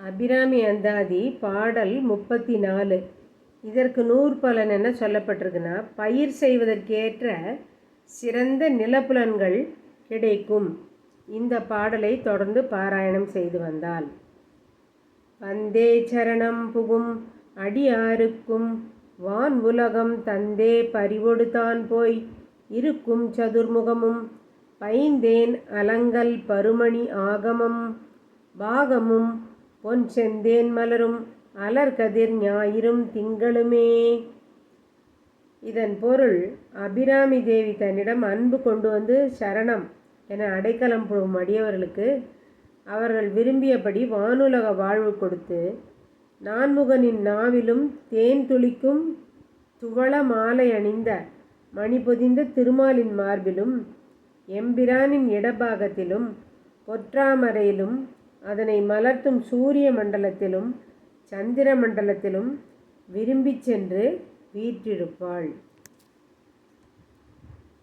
அபிராமி அந்தாதி பாடல் முப்பத்தி நாலு இதற்கு நூற்பலன் என்ன சொல்லப்பட்டிருக்குன்னா பயிர் செய்வதற்கேற்ற சிறந்த நிலப்புலன்கள் கிடைக்கும். இந்த பாடலை தொடர்ந்து பாராயணம் செய்து வந்தால் வந்தே சரணம் புகும் அடியாருக்கும் வான் உலகம் தந்தே பறிவொடுத்தான் போய் இருக்கும் சதுர்முகமும் பைந்தேன் அலங்கல் பருமணி ஆகமம் பாகமும் பொன் செந்தேன் மலரும் அலர்கதிர் ஞாயிறும் திங்களுமே. இதன் பொருள் அபிராமி தேவி தன்னிடம் அன்பு கொண்டு வந்து சரணம் என அடைக்கலம் புழும் அடியவர்களுக்கு அவர்கள் விரும்பியபடி வானுலக வாழ்வு கொடுத்து நான்முகனின் நாவிலும் தேன் துளிக்கும் துவள மாலை அணிந்த மணி பொதிந்த திருமாலின் மார்பிலும் எம்பிரானின் இடபாகத்திலும் பொற்றாமரையிலும் அதனை மலர்த்தும் சூரிய மண்டலத்திலும் சந்திர மண்டலத்திலும் விரும்பிச் சென்று வீற்றிருப்பாள்.